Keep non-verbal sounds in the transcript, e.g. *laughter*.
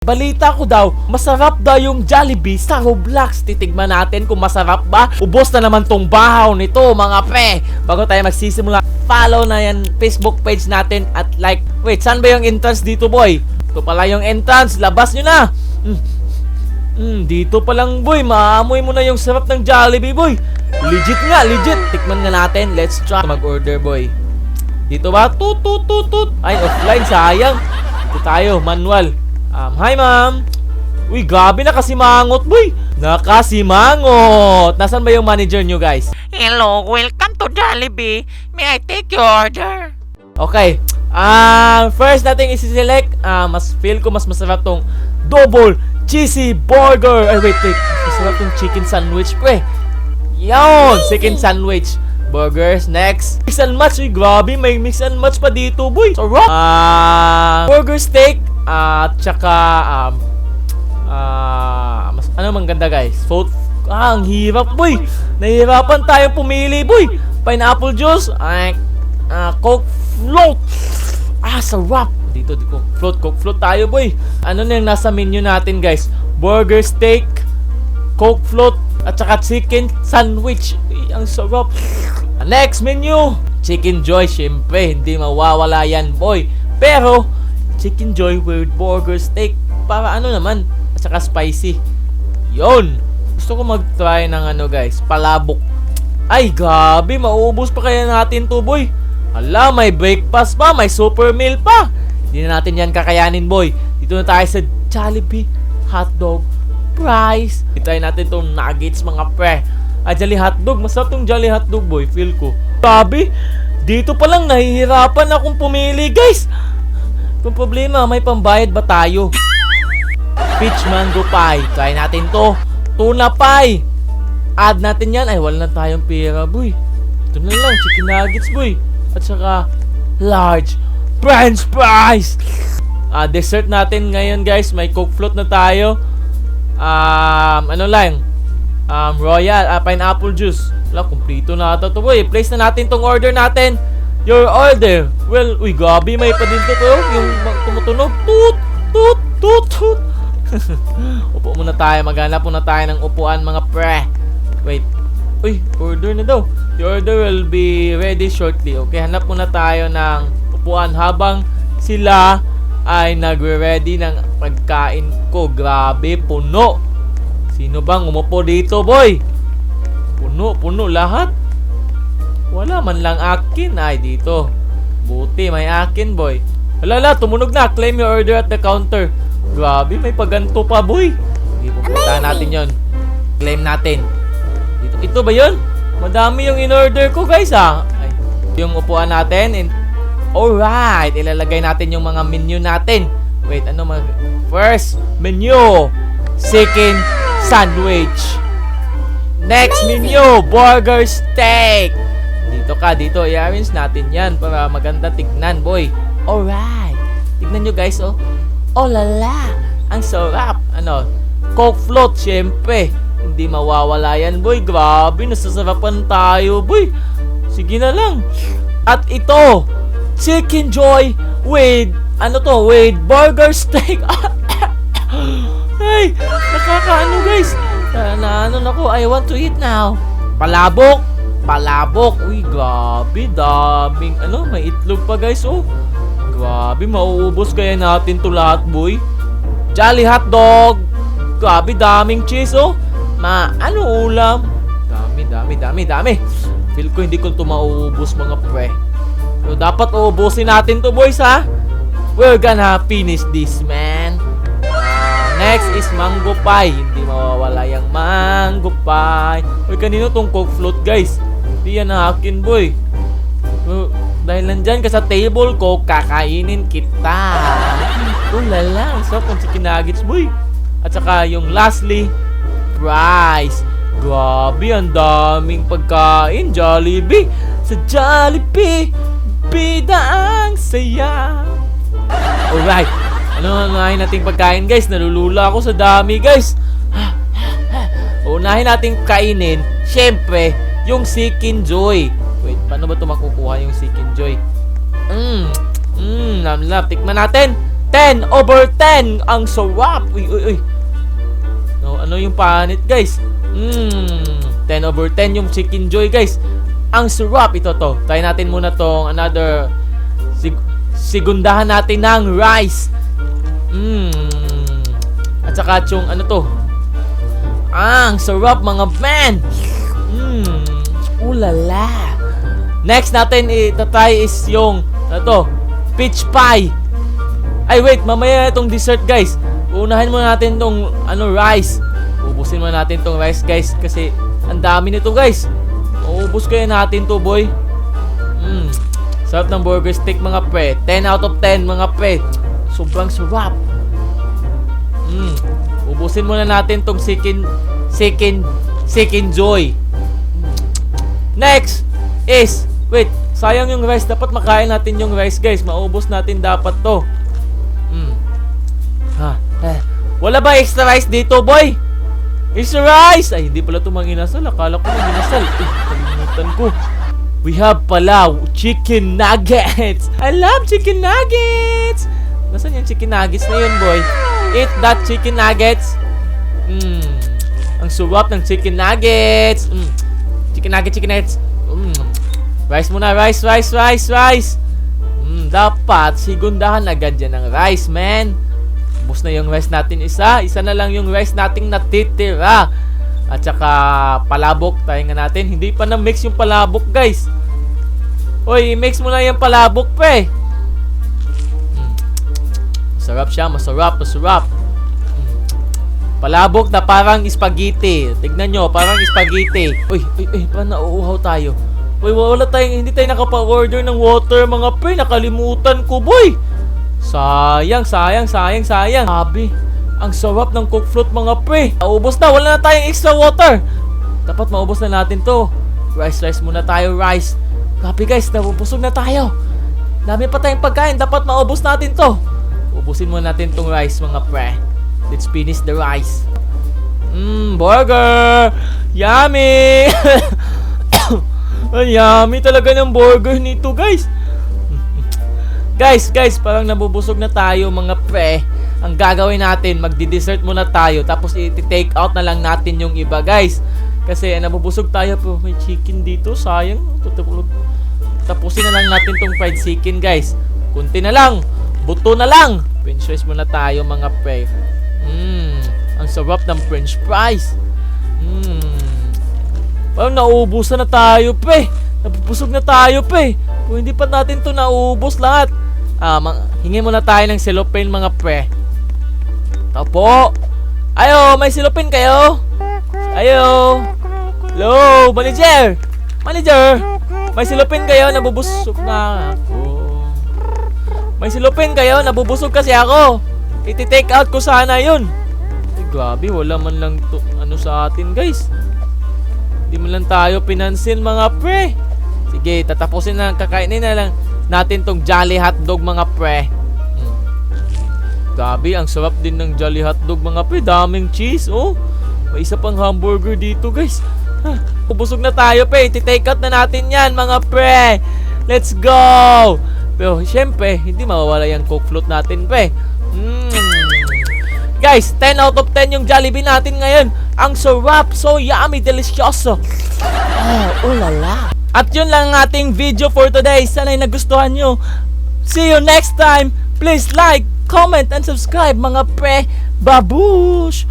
Balita ko daw, masarap daw yung Jollibee sa Roblox. Titigman natin kung masarap ba. Ubos na naman tong bahaw nito, mga pre. Bago tayo magsisimula, follow na yan Facebook page natin at like. Wait, saan ba yung entrance dito, boy? Ito pala yung entrance. Labas nyo na. Mm. Mm, dito pa lang, boy. Maamoy mo na yung sarap ng Jollibee, boy. Legit nga, legit. Tikman nga natin. Let's try mag-order, boy. Dito ba? Tut, tut, tut, tut. Ay, offline, sayang. Dito tayo, manual. Um, hi, ma'am. Uy, grabe nakasimangot, boy. Nakasimangot. Nasaan ba yung manager nyo, guys? Hello, welcome to Jollibee. May I take your order? Okay. Um, first natin isi-select, ah, mas feel ko mas masarap tong double cheesy burger. Ay, wait, wait. Mas masarap tong chicken sandwich, pre. Yon, chicken sandwich. Burgers, next. Mix and match, uy, grabe, may mix and match pa dito, boy. Sarap. Ah, burger steak, at tsaka, um, ah, mas, ano mang ganda, guys? Food, ah, ang hirap, boy. Nahihirapan tayong pumili, boy. Pineapple juice, ay, ah, coke float. Ah, sarap. Dito, di coke float, coke float tayo, boy. Ano na yung nasa menu natin, guys? Burger steak, coke float, at saka chicken sandwich. Ay, ang sarap. Next menu, chicken joy. Siyempre, hindi mawawala yan, boy. Pero, chicken joy with burger steak. Para ano naman, at saka spicy. Yon. Gusto ko mag-try ng ano, guys, palabok. Ay, gabi, maubos pa kaya natin to, boy. Hala, may breakfast pa, may super meal pa. Hindi na natin yan kakayanin, boy. Dito na tayo sa Jollibee hotdog fries. Itry natin tong nuggets, mga pre. Ah, Jolly hotdog. Masarap tong Jolly hotdog, boy. Feel ko. Grabe, dito pa lang nahihirapan akong pumili, guys. Kung problema, may pambayad ba tayo? Peach mango pie. Try natin to. Tuna pie. Add natin yan. Ay, wala na tayong pera, boy. Ito na lang, chicken nuggets, boy. At saka, large french fries. Ah, dessert natin ngayon, guys. May coke float na tayo. Um, ano lang? Um, royal, ah, pineapple juice. Wala, kumplito na ata to, boy. Place na natin tong order natin. Your order. Well, uy, gabi, may pa din to, to. Yung tumutunog. Toot, toot, toot, toot. *laughs* Upo muna tayo. Maghanap muna tayo ng upuan, mga pre. Wait. Uy, order na daw. The order will be ready shortly. Okay, hanap muna tayo ng upuan habang sila ay nagre-ready ng pagkain ko. Grabe, puno. Sino bang umupo dito, boy? Puno, puno lahat. Wala man lang akin. Ay, dito. Buti, may akin, boy. Halala, tumunog na. Claim your order at the counter. Grabe, may paganto pa, boy. Sige, pupuntahan natin yon. Claim natin. Dito, ito ba yon? Madami yung in-order ko, guys, ah. Ay, yung upuan natin. And, alright, ilalagay natin yung mga menu natin. Wait, ano mag... First, menu. Chicken sandwich. Next menu, burger steak. Dito ka, dito. I-arrange natin yan para maganda tignan, boy. Alright. Tignan nyo, guys, oh. Oh, lala. Ang sarap. Ano? Coke float, syempre. Hindi mawawala yan, boy. Grabe, nasasarapan tayo, boy. Sige na lang. At ito, Chicken Joy with, ano to, with burger steak. *laughs* Ay, nakakaano guys. Na, na ano na ko, I want to eat now. Palabok. Palabok. Uy, grabe. Daming, ano, may itlog pa guys, oh. Grabe, mauubos kaya natin to lahat, boy. Jolly hot dog. Grabe, daming cheese, oh. Ma, ano ulam? Dami, dami, dami, dami. Feel ko hindi ko to mauubos, mga pre. So, dapat uubusin natin to, boys, ha? We're gonna finish this, man. Next is mango pie. Hindi mawawala yung mango pie. Uy, kanino tong coke float, guys? Hindi yan akin, boy. So, dahil nandyan ka sa table ko, kakainin kita. Ulala, ang sarap ng chicken nuggets, boy. At saka yung lastly, fries. Grabe, ang daming pagkain, Jollibee. Sa Jollibee, bida ang saya. Alright, ano unahin nating pagkain, guys? Nalulula ako sa dami, guys. *gasps* Unahin nating kainin, syempre, yung Chicken Joy. Wait, paano ba ito makukuha yung Chicken Joy? Mmm, mmm, namlap. Tikman natin. 10 over 10. Ang sarap. Uy, uy, uy. No, ano yung panit, guys? Mmm, 10 over 10 yung chicken joy, guys. Ang sarap ito to. Try natin muna tong another sig sigundahan natin ng rice. Mmm. At saka yung ano to? Ah, ang sarap mga man. Mmm. Ulala. Next natin itatry is yung ano to? Peach pie. Ay wait, mamaya itong dessert guys. Unahin muna natin tong ano rice. Ubusin muna natin tong rice guys kasi ang dami nito guys. Uubos kaya natin to boy. Mm. Sarap ng burger stick mga pre. 10 out of 10 mga pre. Sobrang sarap. Mm. Ubusin muna natin tong chicken chicken chicken joy. Next is wait, sayang yung rice. Dapat makain natin yung rice guys. Maubos natin dapat to. Mm. Ha, eh. Wala ba extra rice dito, boy? Extra rice! Ay, hindi pala ito manginasal. Akala ko manginasal. Eh, kalimutan ko. We have pala chicken nuggets. I love chicken nuggets. Nasaan yung chicken nuggets na yun, boy? Eat that chicken nuggets. Mmm. Ang sarap ng chicken nuggets. Mm. Chicken nuggets, chicken nuggets. Mm. Rice muna, rice, rice, rice, rice. Mm, dapat sigundahan agad yan ng rice, man. Ubus na yung rice natin isa. Isa na lang yung rice nating natitira. At saka palabok tayo nga natin. Hindi pa na-mix yung palabok, guys. Hoy, mix mo na yung palabok, pre. Mm. Masarap siya, masarap, masarap. Palabok na parang spaghetti. Tignan nyo, parang spaghetti. Uy, uy, uy, parang nauuhaw tayo. Uy, wala tayong, hindi tayo nakapa-order ng water, mga pre. Nakalimutan ko, boy. Sayang, sayang, sayang, sayang. Sabi, ang sarap ng cook fruit, mga pre. Naubos na, wala na tayong extra water. Dapat maubos na natin to. Rice, rice muna tayo, rice. Grabe guys, nabubusog na tayo. Dami pa tayong pagkain, dapat maubos natin to. Ubusin muna natin tong rice, mga pre. Let's finish the rice. Mmm, burger! Yummy! *coughs* Ang yummy talaga ng burger nito, guys. *coughs* guys, guys, parang nabubusog na tayo, mga pre. Ang gagawin natin, magdi-dessert muna tayo, tapos i-take out na lang natin yung iba, guys. Kasi nabubusog tayo, pero may chicken dito, sayang. Tutulog. Tapusin na lang natin tong fried chicken, guys. Kunti na lang. Buto na lang. Fries muna tayo, mga pre. Sarap ng french fries. Mmm. Parang nauubusan na tayo, pre. Napupusog na tayo, pre. Kung hindi pa natin to naubos lahat. Ah, ma- hingi muna tayo ng cellophane, mga pre. Tapo. Ayo, may cellophane kayo? Ayo. Hello, manager. Manager. May cellophane kayo? Nabubusog na ako. May cellophane kayo? Nabubusog kasi ako. Iti-take out ko sana yun. Grabe, wala man lang to, ano sa atin, guys. Di mo lang tayo pinansin mga pre. Sige, tatapusin na, kakainin na lang natin tong Jolly Hotdog mga pre. Mm. Gabi, ang sarap din ng Jolly Hotdog mga pre. Daming cheese, oh. May isa pang hamburger dito guys. Ubusog na tayo pre. Iti-take out na natin yan mga pre. Let's go! Pero syempre, hindi mawawala yung coke float natin pre. Guys, 10 out of 10 yung Jollibee natin ngayon. Ang sarap, so yummy, delicioso. Oh, ulala. At yun lang ang ating video for today. Sana'y nagustuhan nyo. See you next time. Please like, comment, and subscribe mga pre. Babush!